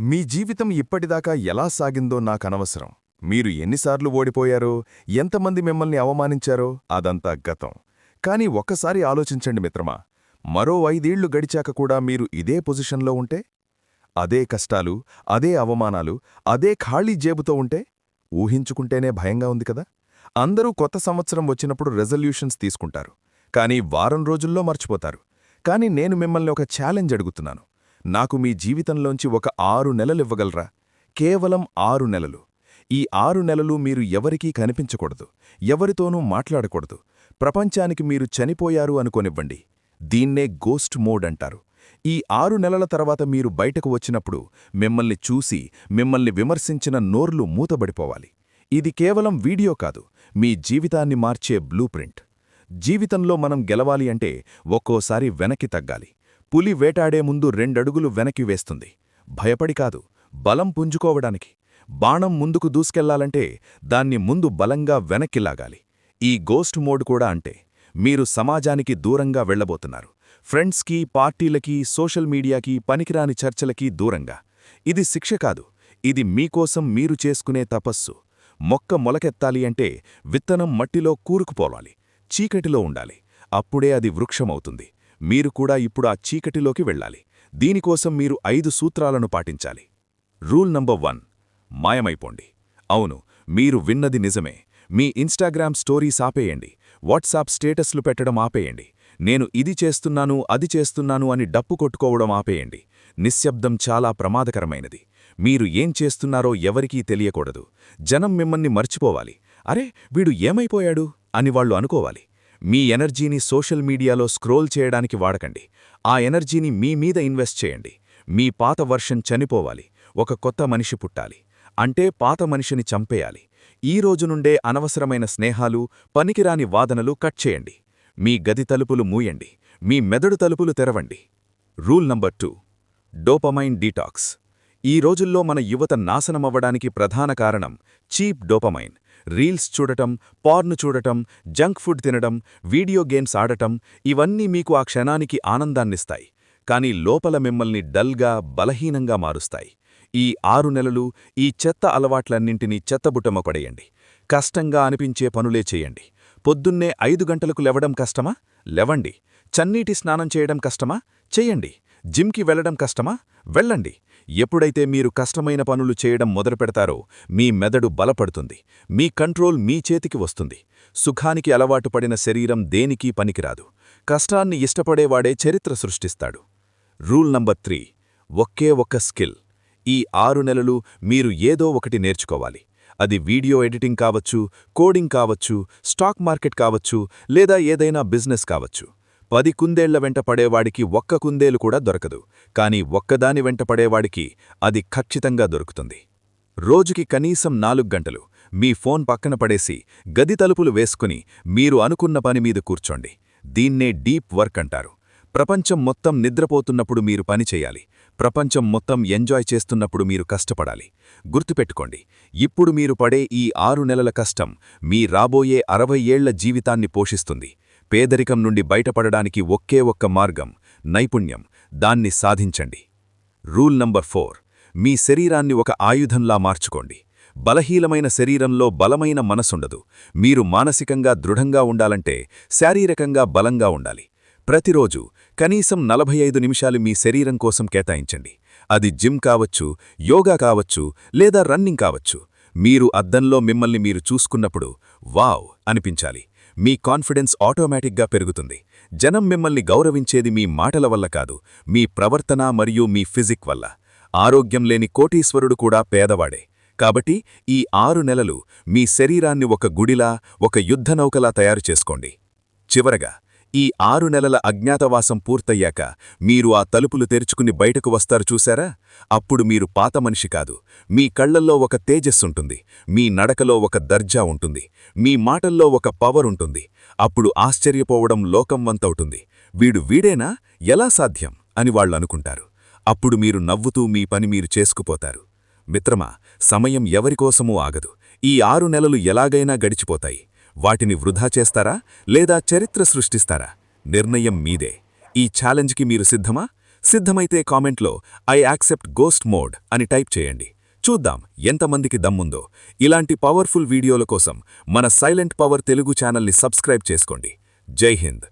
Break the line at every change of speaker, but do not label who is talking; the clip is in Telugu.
మీ జీవితం ఇప్పటిదాకా ఎలా సాగిందో నాకనవసరం. మీరు ఎన్నిసార్లు ఓడిపోయారో ఎంతమంది మిమ్మల్ని అవమానించారో అదంతా గతం. కాని ఒక్కసారి ఆలోచించండి మిత్రమా మరో ఐదేళ్ళు గడిచాక కూడా మీరు ఇదే పొజిషన్లో ఉంటే? అదే కష్టాలు అదే అవమానాలు అదే ఖాళీ జేబుతో ఉంటే? ఊహించుకుంటేనే భయంగా ఉంది కదా? అందరూ కొత్త సంవత్సరం వచ్చినప్పుడు రెజల్యూషన్స్ తీసుకుంటారు. కానీ వారం రోజుల్లో మర్చిపోతారు. కాని నేను మిమ్మల్ని ఒక ఛాలెంజ్ అడుగుతున్నాను. నాకు మీ జీవితంలోంచి ఒక ఆరు నెలలివ్వగలరా? కేవలం ఆరు నెలలు. ఈ ఆరు నెలలు మీరు ఎవరికీ కనిపించకూడదు. ఎవరితోనూ మాట్లాడకూడదు. ప్రపంచానికి మీరు చనిపోయారు అనుకోనివ్వండి. దీన్నే గోస్ట్ మోడ్ అంటారు. ఈ ఆరు నెలల తర్వాత మీరు బయటకు వచ్చినప్పుడు మిమ్మల్ని చూసి మిమ్మల్ని విమర్శించిన నోర్లు మూతబడిపోవాలి. ఇది కేవలం వీడియో కాదు. మీ జీవితాన్ని మార్చే బ్లూ ప్రింట్ జీవితంలో మనం గెలవాలి అంటే ఒక్కోసారి వెనక్కి తగ్గాలి. పులి వేటాడే ముందు రెండడుగులు వెనక్కి వేస్తుంది. భయపడి కాదు బలం పుంజుకోవడానికి. బాణం ముందుకు దూసుకెళ్ళాలంటే దాన్ని ముందు బలంగా వెనక్కి లాగాలి. ఈ గోస్ట్ మోడ్ కూడా అంటే మీరు సమాజానికి దూరంగా వెళ్ళబోతున్నారు ఫ్రెండ్స్కి పార్టీలకి సోషల్ మీడియాకి పనికిరాని చర్చలకి దూరంగా. ఇది శిక్ష కాదు ఇది మీకోసం మీరు చేసుకునే తపస్సు. మొక్క మొలకెత్తాలి అంటే విత్తనం మట్టిలో కూరుకుపోవాలి చీకటిలో ఉండాలి. అప్పుడే అది వృక్షమవుతుంది. మీరు కూడా ఇప్పుడు ఆ చీకటిలోకి వెళ్ళాలి. దీనికోసం మీరు ఐదు సూత్రాలను పాటించాలి. రూల్ నంబర్ వన్ మాయమైపోండి. అవును మీరు విన్నది నిజమే. మీ ఇన్స్టాగ్రామ్ స్టోరీస్ ఆపేయండి. వాట్సాప్ స్టేటస్లు పెట్టడం ఆపేయండి. నేను ఇది చేస్తున్నాను అది చేస్తున్నాను అని డప్పు కొట్టుకోవడం ఆపేయండి. నిశ్శబ్దం చాలా ప్రమాదకరమైనది. మీరు ఏం చేస్తున్నారో ఎవరికీ తెలియకూడదు. జనం మిమ్మల్ని మర్చిపోవాలి. అరే వీడు ఏమైపోయాడు? అని వాళ్ళు అనుకోవాలి. మీ ఎనర్జీని సోషల్ మీడియాలో స్క్రోల్ చేయడానికి వాడకండి. ఆ ఎనర్జీని మీ మీద ఇన్వెస్ట్ చేయండి. మీ పాత వర్షన్ చనిపోవాలి. ఒక కొత్త మనిషి పుట్టాలి. అంటే పాత మనిషిని చంపేయాలి. ఈ రోజు నుండే అనవసరమైన స్నేహాలు పనికిరాని వాదనలు కట్ చేయండి. మీ గది తలుపులు మూయండి. మీ మెదడు తలుపులు తెరవండి. Rule number two. Dopamine detox. ఈ రోజుల్లో మన యువత నాశనమవ్వడానికి ప్రధాన కారణం చీప్ డోపమైన్. రీల్స్ చూడటం పార్న్ చూడటం జంక్ ఫుడ్ తినడం వీడియో గేమ్స్ ఆడటం ఇవన్నీ మీకు ఆ క్షణానికి ఆనందాన్నిస్తాయి. కానీ లోపల మిమ్మల్ని డల్గా బలహీనంగా మారుస్తాయి. ఈ ఆరు నెలలు ఈ చెత్త అలవాట్లన్నింటినీ చెత్తబుట్టమ పడేయండి. కష్టంగా అనిపించే పనులే చేయండి. పొద్దున్నే ఐదు గంటలకు లెవడం కష్టమా? లెవండి. చన్నీటి స్నానం చేయడం కష్టమా? చెయ్యండి జిమ్కి వెళ్ళడం కష్టమా? వెళ్ళండి. ఎప్పుడైతే మీరు కష్టమైన పనులు చేయడం మొదలుపెడతారో మీ మెదడు బలపడుతుంది. మీ కంట్రోల్ మీ చేతికి వస్తుంది. సుఖానికి అలవాటు పడిన శరీరం దేనికీ పనికిరాదు. కష్టాన్ని ఇష్టపడేవాడే చరిత్ర సృష్టిస్తాడు. Rule number three. ఒకే ఒక్క స్కిల్. ఈ ఆరు నెలలు మీరు ఏదో ఒకటి నేర్చుకోవాలి. అది వీడియో ఎడిటింగ్ కావచ్చు కోడింగ్ కావచ్చు స్టాక్ మార్కెట్ కావచ్చు లేదా ఏదైనా బిజినెస్ కావచ్చు. పది కుందేళ్ళ వెంట పడేవాడికి ఒక్క కుందేలు కూడా దొరకదు. కాని ఒక్కదాని వెంట పడేవాడికి అది ఖచ్చితంగా దొరుకుతుంది. రోజుకి కనీసం నాలుగు గంటలు. మీ ఫోన్ పక్కన పడేసి గది తలుపులు వేసుకుని మీరు అనుకున్న పని మీద కూర్చోండి. దీన్నే డీప్ వర్క్ అంటారు. ప్రపంచం మొత్తం నిద్రపోతున్నప్పుడు మీరు పని చేయాలి. ప్రపంచం మొత్తం ఎంజాయ్ చేస్తున్నప్పుడు మీరు కష్టపడాలి. గుర్తుపెట్టుకోండి ఇప్పుడు మీరు పడే ఈ ఆరు నెలల కష్టం మీ రాబోయే అరవై ఏళ్ళ జీవితాన్ని పోషిస్తుంది. పేదరికం నుండి బయటపడడానికి ఒకే ఒక్క మార్గం నైపుణ్యం. దాన్ని సాధించండి. Rule number four. మీ శరీరాన్ని ఒక ఆయుధంలా మార్చుకోండి. బలహీనమైన శరీరంలో బలమైన మనసుండదు. మీరు మానసికంగా దృఢంగా ఉండాలంటే శారీరకంగా బలంగా ఉండాలి. ప్రతిరోజు కనీసం నలభై ఐదు నిమిషాలు మీ శరీరం కోసం కేటాయించండి. అది జిమ్ కావచ్చు యోగా కావచ్చు లేదా రన్నింగ్ కావచ్చు. మీరు అద్దంలో మిమ్మల్ని మీరు చూసుకున్నప్పుడు వావ్! అనిపించాలి. మీ కాన్ఫిడెన్స్ ఆటోమేటిక్గా పెరుగుతుంది. జనం మిమ్మల్ని గౌరవించేది మీ మాటల వల్ల కాదు మీ ప్రవర్తన మరియు మీ ఫిజిక్ వల్ల. ఆరోగ్యం లేని కోటీశ్వరుడు కూడా పేదవాడే. కాబట్టి ఈ ఆరు నెలలు మీ శరీరాన్ని ఒక గుడిలా ఒక యుద్ధనౌకలా తయారు చేసుకోండి. చివరగా ఈ ఆరు నెలల అజ్ఞాతవాసం పూర్తయ్యాక మీరు ఆ తలుపులు తెరుచుకుని బయటకు వస్తారు చూశారా? అప్పుడు మీరు పాత మనిషి కాదు. మీ కళ్ళల్లో ఒక తేజస్సుంటుంది మీ నడకలో ఒక దర్జా ఉంటుంది మీ మాటల్లో ఒక పవర్ ఉంటుంది. అప్పుడు ఆశ్చర్యపోవడం లోకం వంతవుతుంది. వీడు వీడేనా? ఎలా సాధ్యం? అని వాళ్ళనుకుంటారు. అప్పుడు మీరు నవ్వుతూ మీ పని మీరు చేసుకుపోతారు. మిత్రమా సమయం ఎవరికోసమూ ఆగదు. ఈ ఆరు నెలలు ఎలాగైనా గడిచిపోతాయి. వాటిని వృధా చేస్తారా? లేదా చరిత్ర సృష్టిస్తారా? నిర్ణయం మీదే. ఈ ఛాలెంజ్కి మీరు సిద్ధమా?
సిద్ధమైతే కామెంట్లో ఐ యాక్సెప్ట్ గోస్ట్ మోడ్ అని టైప్ చేయండి. చూద్దాం ఎంతమందికి దమ్ముందో. ఇలాంటి పవర్ఫుల్ వీడియోల కోసం మన సైలెంట్ పవర్ తెలుగు ఛానల్ని సబ్స్క్రైబ్ చేసుకోండి. జై హింద్.